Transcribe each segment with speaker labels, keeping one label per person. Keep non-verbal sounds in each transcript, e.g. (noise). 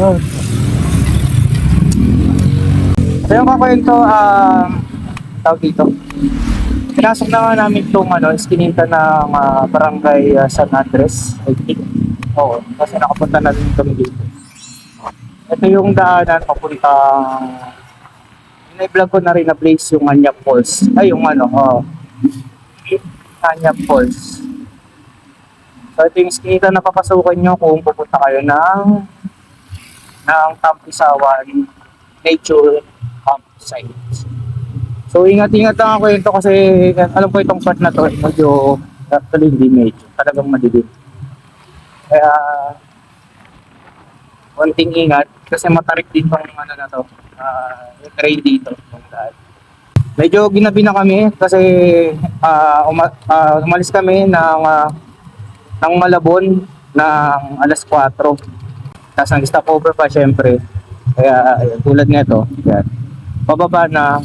Speaker 1: Oh. So yung kakwento, ah, tawag dito. Pinasok na nga namin itong ano, iskinita ng ah, barangay ah, San Andres, I think. Oo, kasi nakapunta na rin kami dito. Ito yung daanan papuntang na-vlog ko na rin na place yung Anyap Falls. Ay, yung ano, oh. Anyap Falls. So, ito yung iskinita na papasukan nyo kung pupunta kayo ng ng Tampisawan Nature Campsite. So, ingat-ingat lang ako ito kasi alam ko itong part na to, eh, medyo actually hindi medyo, talagang madilim. Kaya, konting ingat kasi matarik dito ang ano na to, ah, yung train dito. yung daan. Medyo ginabi na kami kasi ah, uma- ah, umalis kami ng ah, ng Malabon ng alas 4. Tapos nag-stopover pa syempre. Kaya ayun, tulad nito, yan. Pababa na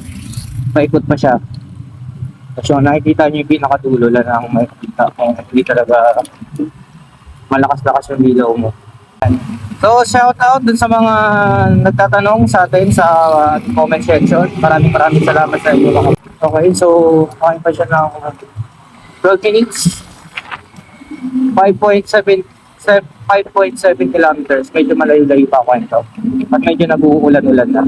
Speaker 1: paikot pa siya. Tapos yung nakikita niyo yung pinakadulo lang ang makikita kung hindi talaga malakas-lakas yung ilaw mo. So shout out dun sa mga nagtatanong sa atin sa uh, comment section. Maraming maraming salamat sa inyo Okay, so kain pa siya ng 12 minutes. 5.7 5.7 kilometers. Medyo malayo-layo pa kwento. At medyo nag-uulan-ulan na.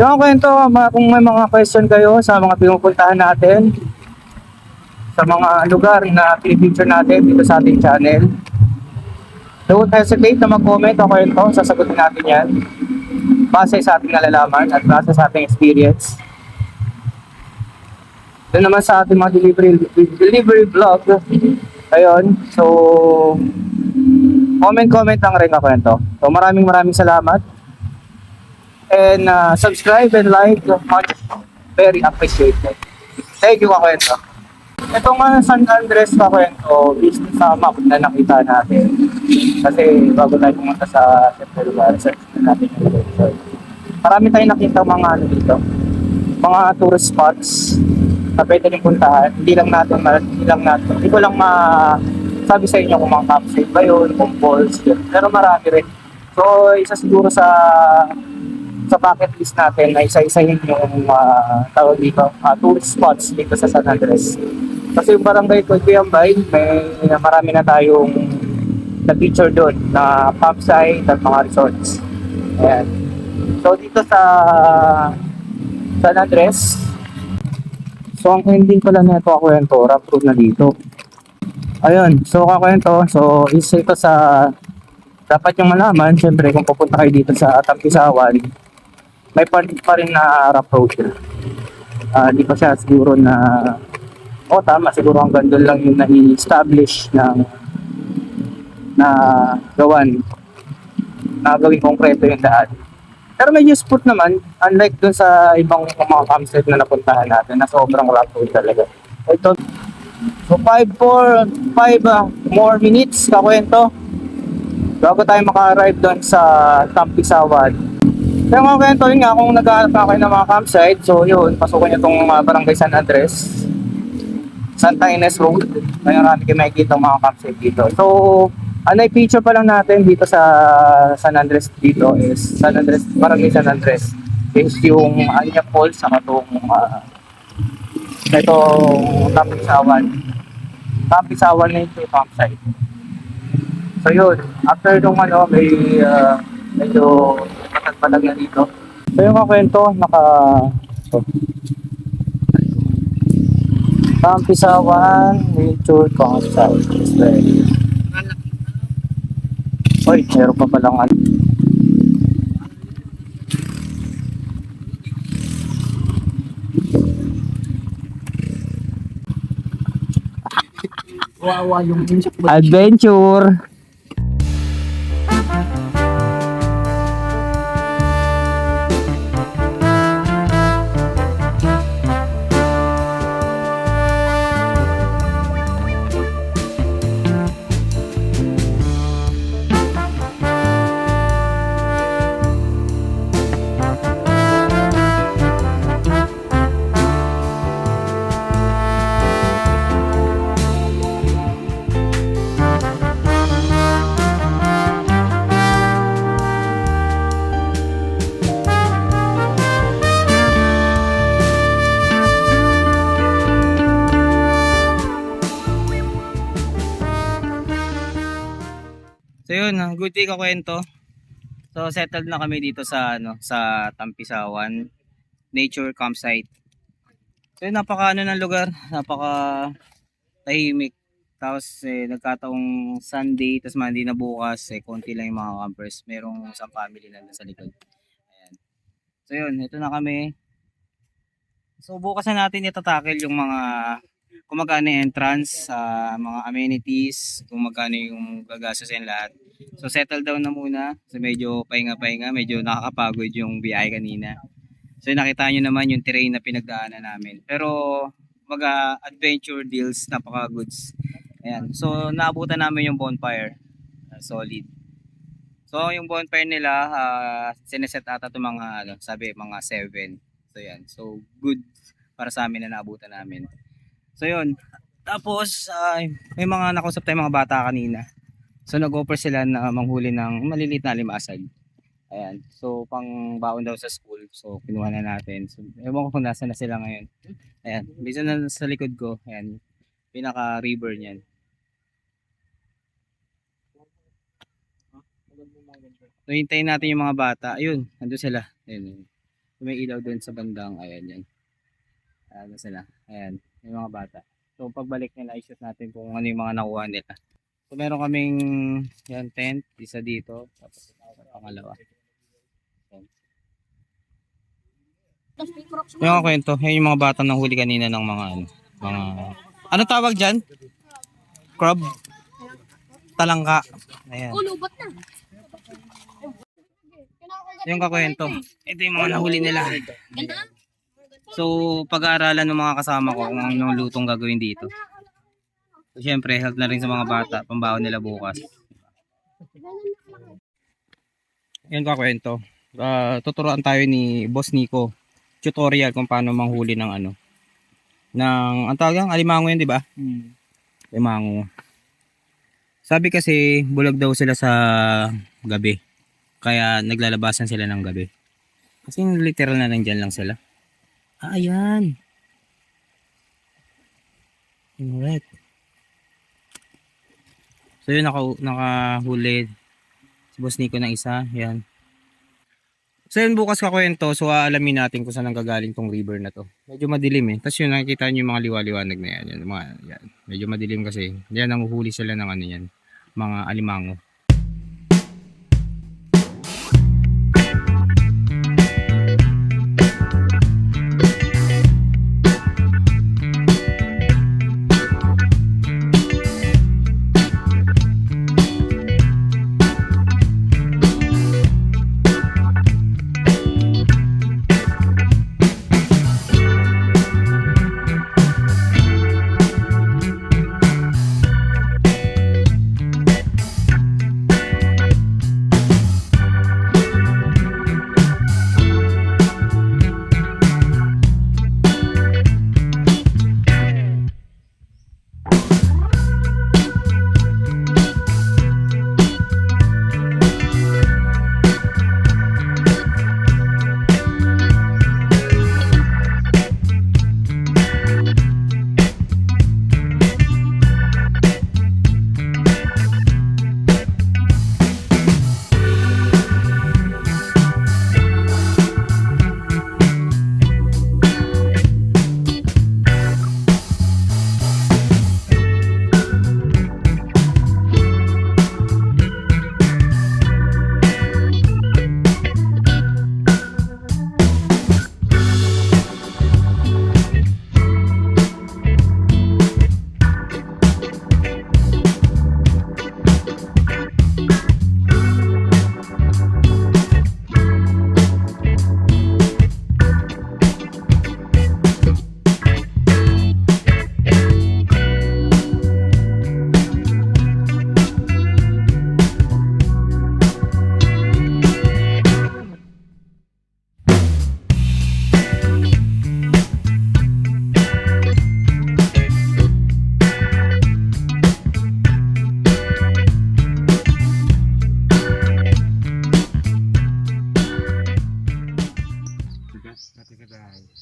Speaker 1: Yung kwento, kung may mga question kayo sa mga pinupuntahan natin, sa mga lugar na pinipicture natin dito sa ating channel, don't hesitate na mag-comment o kwento. Sasagutin natin yan. Base sa ating nalalaman at base sa ating experience. Doon naman sa ating mga delivery delivery vlog. Ayun. So, comment-comment lang rin ako kwento. So, maraming maraming salamat. And uh, subscribe and like. Much very appreciated. Thank you, kakwento. Itong uh, San Andres kakwento, based sa map na nakita natin. Kasi bago tayo pumunta sa Central Lugar, search na natin yung. Marami tayong nakita mga ano dito, mga tourist spots na pwede rin puntahan. Hindi lang natin, hindi lang natin, hindi ko lang ma sabi sa inyo kung mga campsite ba yun, kung falls, yun. Pero marami rin. So, isa siguro sa sa bucket list natin na isa-isahin yung uh, tawag dito, ah, tourist spots dito sa San Andres. Kasi yung barangay Coyambay, may marami na tayong na-feature doon na campsite at mga resorts. Ayan. So dito sa San Andres, so ang ending ko lang nito ako yun to, rough road na dito. Ayun, so kakwento, so isa ito sa dapat yung malaman, syempre kung pupunta kayo dito sa Tampisawan, may part pa rin na rough road. Ah, di pa siya siguro na o tama siguro hanggang doon lang yung na-establish ng na gawan na gawing konkreto yung daan. Pero medyo smooth naman, unlike dun sa ibang mga campsite na napuntahan natin na sobrang rough road talaga. Ito, so 5 for 5 more minutes kakwento bago tayo maka-arrive doon sa Tampisawan. Kaya mga kwento yun nga, kung naghahanap na kayo ng mga campsite, so yun, pasukan nyo itong uh, Barangay San Andres, Santa Ines Road. May marami kayo makikita mga campsite dito. So, ano yung feature pa lang natin dito sa San Andres dito is San Andres, Barangay San Andres is yung Anya Falls sa itong uh, itong Tampisawan. Tampisawan na ito yung campsite. So yun, after nung ano, may uh, medyo patag-patag na dito. So yung kakwento, naka... So, Tampisawan Nature ready. Uy, meron pa palang ano.
Speaker 2: Wawa yung.
Speaker 1: Adventure!
Speaker 2: Ah, good day kakwento. So settled na kami dito sa ano sa Tampisawan Nature Campsite. So napaka ano ng lugar, napaka tahimik. Tapos eh, nagkataong Sunday, tapos Monday na bukas, eh, konti lang yung mga campers. Merong isang family na sa likod. Ayan. So yun, ito na kami. So bukas na natin itatakil yung mga kung magkano yung entrance, sa mga amenities, kung magkano yung gagastusin lahat. So settle down na muna. So medyo pahinga-pahinga, medyo nakakapagod yung biyahe kanina. So nakita nyo naman yung terrain na pinagdaanan namin. Pero mga adventure deals, napaka goods. Ayan. So naabutan namin yung bonfire. Uh, solid. So yung bonfire nila, uh, sineset ata ito mga, ano, sabi, mga 7. So yan. So good para sa amin na naabutan namin. So yun. Tapos ay may mga nakausap tayong mga bata kanina. So nag-offer sila na manghuli ng maliliit na limasag. Ayan. So pang baon daw sa school. So kinuha na natin. So ewan ko kung nasa na sila ngayon. Ayan. Bisa na sa likod ko. Ayan. Pinaka river niyan. So hintayin natin yung mga bata. Ayun. Nandun sila. Ayun. May ilaw doon sa bandang. Ayan yan. Ayan sila. Ayan yung mga bata. So pagbalik nila, i-shoot natin kung ano yung mga nakuha nila. So meron kaming yan tent, isa dito, tapos pangalawa. Yan. Yung mga kwento, yan yung mga bata nang huli kanina ng mga ano, mga ano tawag diyan? Crab? Talangka. Ayan.
Speaker 3: Ulubot na.
Speaker 2: Yung kakwento. Ito yung mga nahuli nila.
Speaker 3: Ganda.
Speaker 2: So, pag-aaralan ng mga kasama ko kung anong lutong gagawin dito. So, syempre, help na rin sa mga bata, pambaon nila bukas. Yan ka kwento. Uh, tuturuan tayo ni Boss Nico. Tutorial kung paano manghuli ng ano. Ng, ang tawag yan, alimango yun, di ba? Alimango. Sabi kasi, bulag daw sila sa gabi. Kaya naglalabasan sila ng gabi. Kasi literal na nandyan lang sila. Ah, ayan. Alright. So yun, naka, nakahuli si Boss Nico ng isa. Yan. So yun, bukas kakwento. So aalamin natin kung saan ang gagaling tong river na to. Medyo madilim eh. Tapos yun, nakikita nyo yung mga liwa-liwanag na yan. yan, mga, yan. Medyo madilim kasi. Yan, nanguhuli sila ng ano yan. Mga alimango.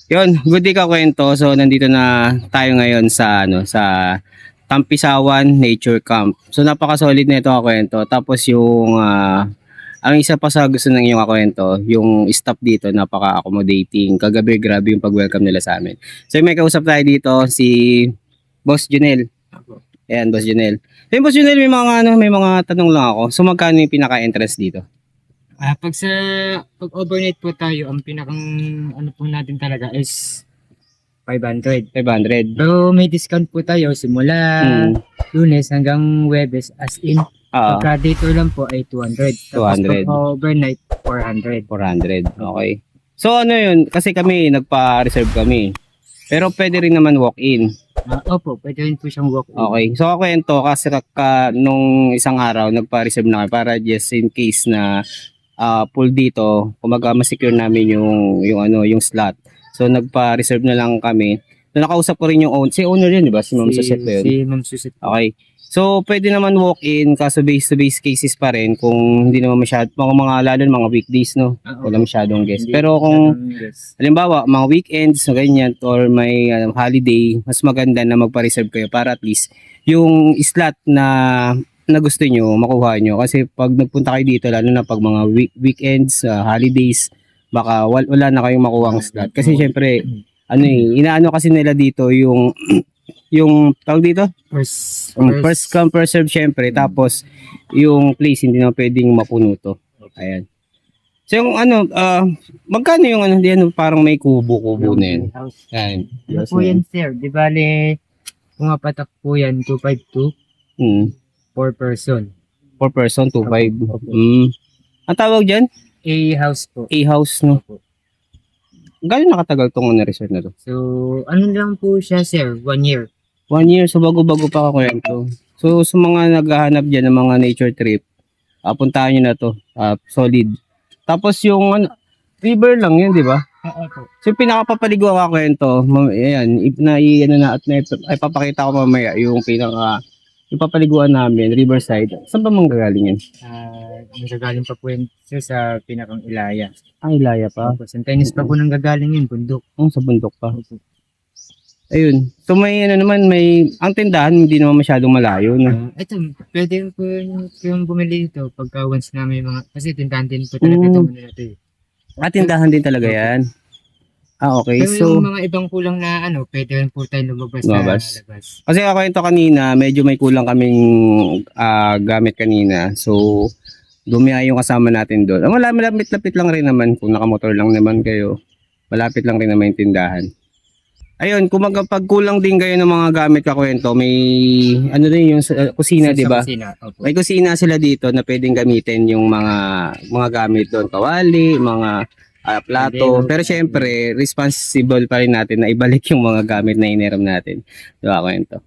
Speaker 2: Yun, good day ka kwento. So nandito na tayo ngayon sa ano sa Tampisawan Nature Camp. So napaka-solid na ito kwento. Tapos yung ah, ang isa pa sa gusto ng iyong kwento, yung staff dito napaka-accommodating. Kagabi grabe yung pag-welcome nila sa amin. So may kausap tayo dito si Boss Junel. Ayan, Boss Junel. Hey, Boss Junel, may mga ano, may mga tanong lang ako. So magkano yung pinaka-entrance dito?
Speaker 4: Ah, pag sa pag overnight po tayo, ang pinakang ano po natin talaga is 500.
Speaker 2: 500.
Speaker 4: Pero may discount po tayo simula
Speaker 2: Hmm.
Speaker 4: Lunes hanggang Webes as in
Speaker 2: Ah,
Speaker 4: pagka dito lang po ay 200. Tapos
Speaker 2: 200.
Speaker 4: pag overnight 400.
Speaker 2: 400. Okay. So ano yun, kasi kami nagpa-reserve kami. Pero pwede rin naman walk-in.
Speaker 4: Ah, opo, pwede rin po siyang walk
Speaker 2: Okay. So ako kwento kasi ka, nung isang araw nagpa-reserve na kami para just in case na ah, full dito, kumaga ma-secure namin yung yung ano, yung slot. So nagpa-reserve na lang kami. So nakausap ko rin yung own, si owner yun, di ba? Si Ma'am Suset ba yun?
Speaker 4: Si Ma'am Suset. po.
Speaker 2: Okay. So, pwede naman walk-in kaso base-to-base cases pa rin kung hindi naman masyado, mga, mga lalo mga weekdays, no?
Speaker 4: Ah, opo.
Speaker 2: Wala masyadong guest.
Speaker 4: Hindi
Speaker 2: Pero kung
Speaker 4: guest.
Speaker 2: Halimbawa, mga weekends na ganyan or may ano, holiday, mas maganda na magpa-reserve kayo para at least yung slot na na gusto nyo, makuha nyo. Kasi pag nagpunta kayo dito, lalo na pag mga week, weekends, ah, holidays, baka wal, wala na kayong makuha ang slot. Kasi syempre, ano eh, inaano kasi nila dito yung (clears throat) yung tawag dito?
Speaker 4: First,
Speaker 2: Um, first come, first serve syempre. Tapos, yung place, hindi na pwedeng mapuno to. Ayan. So, yung ano, ah, magkano yung ano, di ano, parang may kubo-kubo na yan. Ayan.
Speaker 4: Ano po yan, sir? Di bale, pumapatak po yan, 252
Speaker 2: Hmm.
Speaker 4: Per person.
Speaker 2: Per person, 2.5.
Speaker 4: Opo.
Speaker 2: Hmm. Ang tawag dyan?
Speaker 4: A house po.
Speaker 2: A-house, no?
Speaker 4: Opo.
Speaker 2: Gano'n nakatagal tong ano, resort na to?
Speaker 4: So, ano lang po siya, sir? One year.
Speaker 2: One year, so bago-bago pa kakwento. So, sa mga naghahanap dyan ng mga nature trip, ah, puntahan nyo na to. Ah, solid. Tapos yung ano, river lang yun, di ba?
Speaker 4: Oo po.
Speaker 2: So, yung pinakapapaligo ako kwento, ayan, na, ano na, at na, ay papakita ko mamaya yung pinaka, yung papaliguan namin, Riverside. Saan ba manggagaling yan?
Speaker 4: Ah, nagagaling pa po yun, sir, sa pinakang Ilaya.
Speaker 2: Ay, Laya pa.
Speaker 4: Tapos, ang tennis pa po nang gagaling yun, bundok.
Speaker 2: Oh, sa bundok pa. Ayun. So, may ano naman, may, ang tindahan, hindi naman masyadong malayo, no?
Speaker 4: Ah, ito, pwede po yung, yung bumili dito pagka once na may mga, kasi tindahan din po talaga
Speaker 2: Mm.
Speaker 4: ito muna natin.
Speaker 2: At tindahan din talaga yan. Ah, okay.
Speaker 4: Pero
Speaker 2: So,
Speaker 4: yung mga ibang kulang na ano, pwede rin po tayo lumabas
Speaker 2: Lumabas.
Speaker 4: na labas.
Speaker 2: kasi ako ito kanina, medyo may kulang kaming ah, gamit kanina. So, dumiya yung kasama natin doon. Ah, Wala, malapit-lapit lang rin naman. Kung nakamotor lang naman kayo, malapit lang rin naman yung tindahan. Ayun, kung mag- pag kulang din kayo ng mga gamit kakwento, may ano din yung sa- kusina, di ba? May kusina sila dito na pwedeng gamitin yung mga mga gamit doon, kawali, mga ah, plato. Pero syempre, responsible pa rin natin na ibalik yung mga gamit na iniram natin. Di ba, kwento?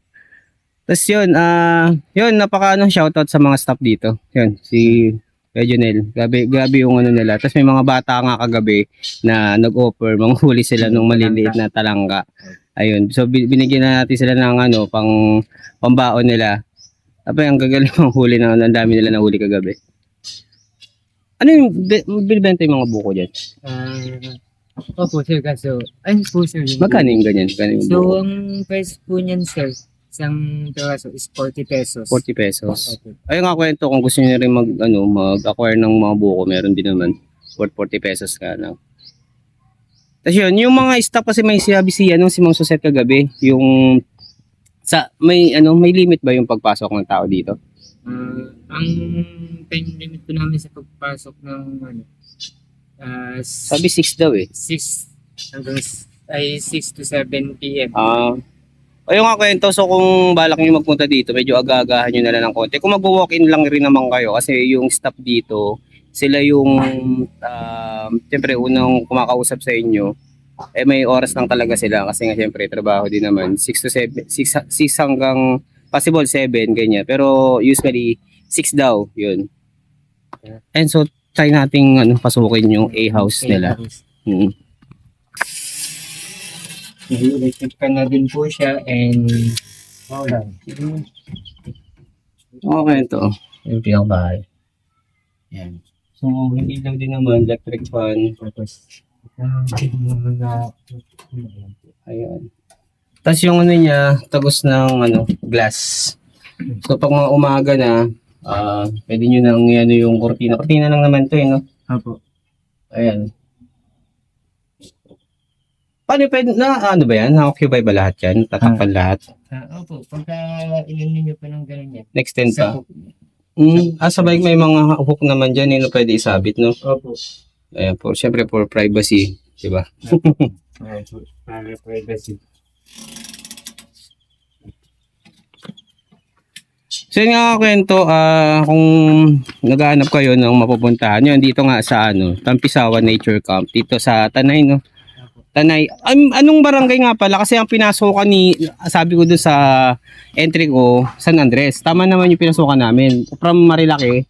Speaker 2: Tapos yun, ah, yun, napaka ano, shoutout sa mga staff dito. Yun, si Reginel. Grabe, grabe yung ano nila. Tapos may mga bata nga kagabi na nag-offer, manghuli sila ng maliliit na talangka. Ayun. So bi- binigyan na natin sila ng ano, pang pambaon nila. Tapos ang gagaling (laughs) ang huli na ang dami nila nahuli kagabi. Ano yung be- binibenta yung mga buko dyan?
Speaker 4: Ah, opo, sir, kaso, ayun po, sir.
Speaker 2: Magkano yung ganyan? Magkano yung
Speaker 4: So,
Speaker 2: buko?
Speaker 4: ang price po niyan, sir, isang peraso is 40 pesos.
Speaker 2: 40 pesos.
Speaker 4: Opo.
Speaker 2: Ayun nga kwento kung gusto niyo rin mag ano mag-acquire ng mga buko, meron din naman worth 40 pesos ka lang. Tapos yun, yung mga stock kasi may sabi si ano si Mang Suset kagabi, yung sa may ano may limit ba yung pagpasok ng tao dito?
Speaker 4: Ah, ang time limit po namin sa pagpasok ng ano, ah,
Speaker 2: Sabi 6 daw eh.
Speaker 4: 6 hanggang ay 6 to 7 p.m.
Speaker 2: Ah. ayun nga kwento, so kung balak niyo magpunta dito, medyo aga-agahan niyo na lang ng konti. Kung mag-walk-in lang rin naman kayo kasi yung staff dito, sila yung um, siyempre unang kumakausap sa inyo eh may oras lang talaga sila kasi nga siyempre trabaho din naman 6 to 7 6, 6 hanggang possible 7 ganyan. Pero usually 6 daw yun. And so try nating ano pasukin yung A house. Nila mm.
Speaker 4: Electric ka na din po siya and wala.
Speaker 2: okay ito. Yung pinakabahay. Yan. So hindi lang din naman electric fan.
Speaker 4: Tapos, ah,
Speaker 2: Ayan. Tapos yung ano niya, tagos ng ano, glass. So pag mga umaga na, ah pwede nyo nang ano yung kortina. Kortina lang naman to eh, no?
Speaker 4: Opo.
Speaker 2: Ayan. Paano pwede, na ano ba yan? Na-occupy ba lahat yan? Tatakpan lahat?
Speaker 4: Ah, opo, pagka ilan niyo pa ng ganun yan.
Speaker 2: Extend
Speaker 4: Sa
Speaker 2: pa? Mm, ah, sa bike may mga hook naman dyan, yun pwede isabit, no?
Speaker 4: Opo.
Speaker 2: Ayan po, syempre for privacy, di ba?
Speaker 4: Opo. (laughs) Para privacy.
Speaker 2: So yun nga kwento, ah kung naghahanap kayo ng mapupuntahan, yun dito nga sa ano, Tampisawa Nature Camp, dito sa Tanay, no? Tanay. An- anong barangay nga pala? Kasi ang pinasukan ni, sabi ko doon sa entry ko, San Andres. Tama naman yung pinasukan namin. From Marilaki,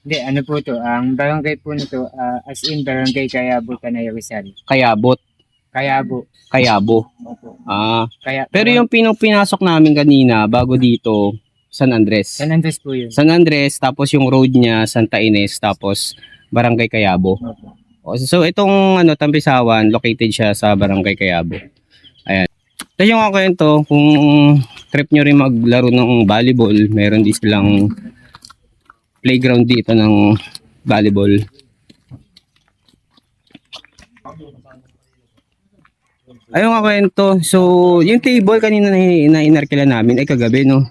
Speaker 4: Hindi, ano po to, ang barangay po nito, ah, as in barangay Kayabo, Tanay Rizal.
Speaker 2: Kayabot,
Speaker 4: Kayabo.
Speaker 2: Kayabo.
Speaker 4: Opo.
Speaker 2: Ah,
Speaker 4: Kaya,
Speaker 2: pero yung pinang pinasok namin kanina, bago dito, San Andres.
Speaker 4: San Andres po yun.
Speaker 2: San Andres, tapos yung road niya, Santa Ines, tapos Barangay Kayabo.
Speaker 4: Opo.
Speaker 2: O, So itong ano Tampisawan, located siya sa Barangay Kayabo. Ayan. Tapos yung kwento, kung trip nyo rin maglaro ng volleyball, meron din silang playground dito ng volleyball. Ayun nga kwento. So, yung table kanina na, na inarkila namin ay kagabi, no?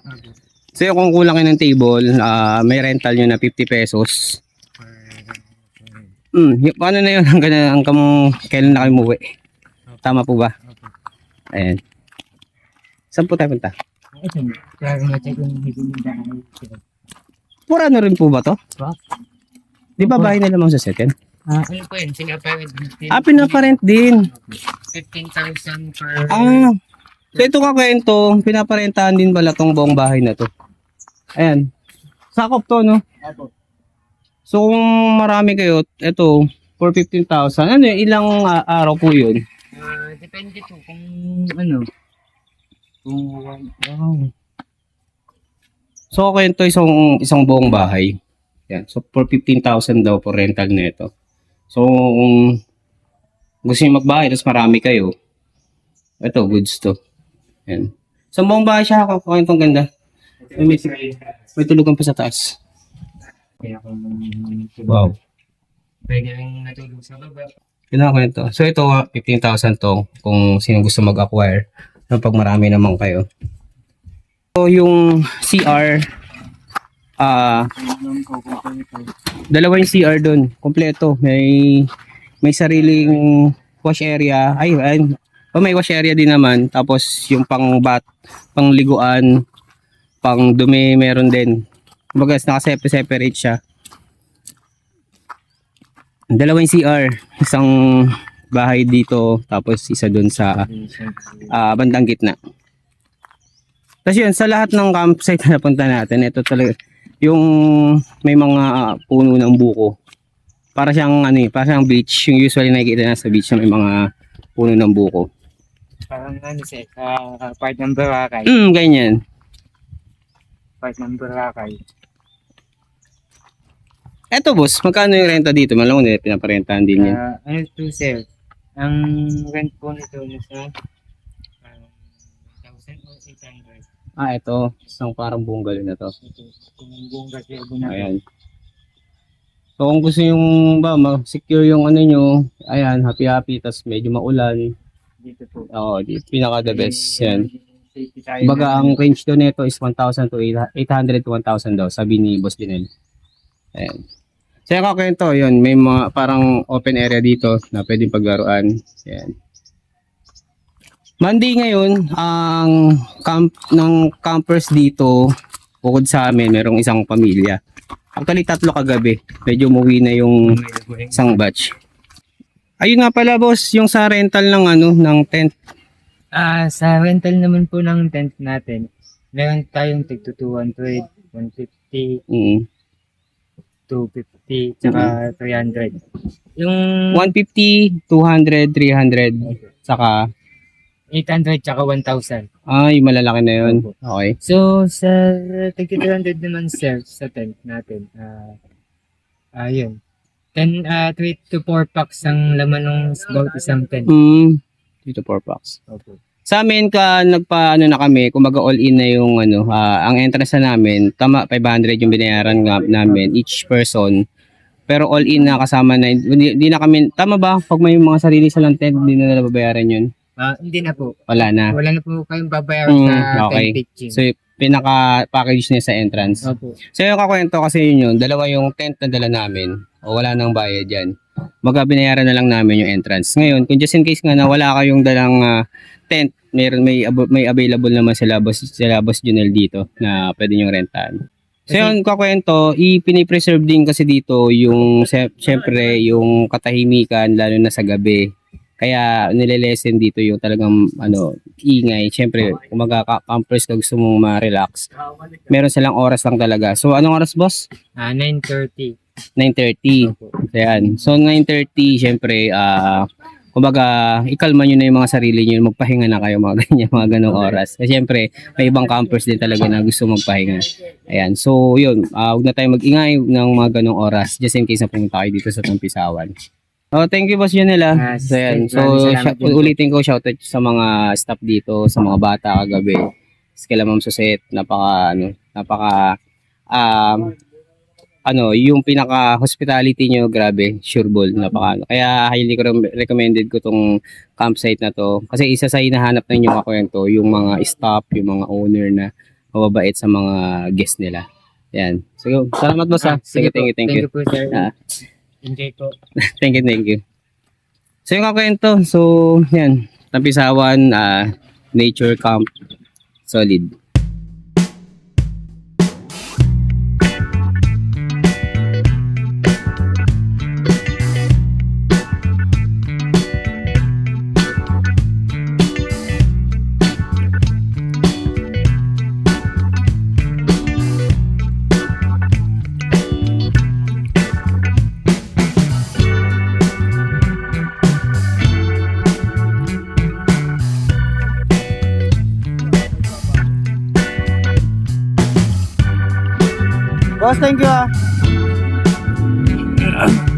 Speaker 2: So, yung kung kulang kayo ng table, ah, may rental nyo na 50 pesos. Hmm, y- paano na yun (laughs) hanggang, hanggang kailan na kayo umuwi? Tama po ba? Ayan. Saan po tayo punta?
Speaker 4: Ito, kaya na-check yung hindi yung daan.
Speaker 2: Pura ano rin po ba to? Di ba bahay na lamang sa second?
Speaker 4: Ah, ano po yun? Sila pa rin.
Speaker 2: Ah, pinaparent din.
Speaker 4: 15,000 per...
Speaker 2: Ah, so ito ka kwento, pinaparentahan din pala tong buong bahay na to. Ayan. Sakop to, no? So kung marami kayo, ito, for 15,000. Ano yun, ilang ah, araw po yun?
Speaker 4: Ah, depende po kung ano. Kung
Speaker 2: Wow. So kwento isang isang buong bahay. Yan. So for 15,000 daw for rental nito. So kung gusto niyo magbahay tapos marami kayo. Ito goods to. Yan. Sa buong bahay siya kwentong ganda. May, may tulugan pa sa taas.
Speaker 4: Kaya kung
Speaker 2: Wow.
Speaker 4: pwede rin natulog sa baba.
Speaker 2: Yun ang kwento. So ito ah, 15,000 to kung sino gusto mag-acquire pag marami naman kayo. So yung CR ah dalawa yung CR doon, kompleto. May may sariling wash area. Ay, ay oh, may wash area din naman. Tapos yung pang bat, pang liguan, pang dumi meron din. Kumbaga naka-separate siya. Dalawang CR, isang bahay dito, tapos isa doon sa ah, bandang gitna. Tapos yun, sa lahat ng campsite na napunta natin, ito talaga, yung may mga puno ng buko. Para siyang ano eh, para siyang beach. Yung usually nakikita na sa beach na may mga puno ng buko.
Speaker 4: Parang ano siya, ah, part ng Boracay.
Speaker 2: Hmm, ganyan.
Speaker 4: Part ng Boracay.
Speaker 2: Eto boss, magkano yung renta dito? Malamang nila pinaparentahan din yan.
Speaker 4: Ah, ano to sir? Ang rent po nito nasa um, 1,000 or 800.
Speaker 2: Ah, ito. Isang parang bungalow na to.
Speaker 4: Ako.
Speaker 2: Ayan. So kung gusto yung ba, ma-secure yung ano nyo, ayan, happy-happy, tas medyo maulan.
Speaker 4: Dito po.
Speaker 2: Oo, di, pinaka the best yan. Baga ang range doon nito is 1,000 to 800 to 1,000 daw, sabi ni Boss Dinel. Ayan. So yung kakwento, yun, may mga parang open area dito na pwedeng paglaruan. Ayan. Monday ngayon, ang camp ng campers dito, bukod sa amin, merong isang pamilya. Actually, tatlo kagabi. Medyo umuwi na yung isang batch. Ayun nga pala boss, yung sa rental ng ano, ng tent.
Speaker 4: Ah, sa rental naman po ng tent natin, meron tayong tig to 200, 150,
Speaker 2: Mm.
Speaker 4: 250, tsaka 300. Yung
Speaker 2: 150, 200, 300, saka
Speaker 4: 800 tsaka 1,000.
Speaker 2: ay malalaki na yun. Okay.
Speaker 4: So, sa tig 300 naman sir, sa tent natin, ah, ah, yun. 10, ah, 3 to 4 packs ang laman ng about isang tent.
Speaker 2: Mm, dito 4 packs.
Speaker 4: Opo.
Speaker 2: Sa amin ka nagpa ano na kami, kumaga all in na yung ano, ah, ang entrance na namin, tama 500 yung binayaran nga, namin each person. Pero all in na kasama na hindi, hindi na kami tama ba pag may mga sarili silang tent hindi na nila babayaran yun?
Speaker 4: Ah, hindi na po.
Speaker 2: Wala na.
Speaker 4: Wala na po kayong babayaran
Speaker 2: Mm,
Speaker 4: sa
Speaker 2: okay.
Speaker 4: tent pitching.
Speaker 2: So pinaka package niya sa entrance.
Speaker 4: Opo.
Speaker 2: So yung kakwento kasi yun yun, dalawa yung tent na dala namin o wala nang bayad yan. Maga binayaran na lang namin yung entrance. Ngayon, kung just in case nga na wala kayong dalang ah, tent, meron may may available naman sila boss sila boss Junel dito na pwede nyo rentahan. So
Speaker 4: Kasi-
Speaker 2: yun, kakwento, ipinipreserve din kasi dito yung se- syempre yung katahimikan lalo na sa gabi. Kaya nilelesen dito yung talagang ano ingay. Syempre, kung magka-campers ka gusto mong ma-relax, meron silang oras lang talaga. So anong oras boss?
Speaker 4: Ah, 9.30.
Speaker 2: 9.30.
Speaker 4: Opo.
Speaker 2: Ayan. So 9.30, syempre, ah kumbaga, ikalma nyo na yung mga sarili nyo, magpahinga na kayo mga (laughs) ganyan, mga ganong oras. Kasi syempre, may ibang campers din talaga na gusto magpahinga. Ayan. So, yun, ah huwag na tayo mag-ingay ng mga ganong oras just in case na pumunta kayo dito sa Tampisawan. Oh, thank you Boss Junela.
Speaker 4: Ah,
Speaker 2: So, ayan.
Speaker 4: maraming
Speaker 2: So, shout- ulitin ko shoutout sa mga staff dito, sa mga bata kagabi. Sa kila Ma'am Suset, napaka, ano, napaka, um, ano, yung pinaka hospitality nyo, grabe, sureball, napaka, ano. Kaya highly recommended ko tong campsite na to. Kasi isa sa hinahanap ng inyong kakwento, yung mga staff, yung mga owner na mababait sa mga guest nila. Yan. So, salamat boss ha.
Speaker 4: Ah,
Speaker 2: Sige,
Speaker 4: po.
Speaker 2: thank you, thank you.
Speaker 4: po, sir.
Speaker 2: Ah.
Speaker 4: Enjoy po. (laughs)
Speaker 2: Thank you, thank you. So yung kakwento, so yan, Tampisawan, ah, Nature Camp, solid.
Speaker 1: Boss, thank you ah.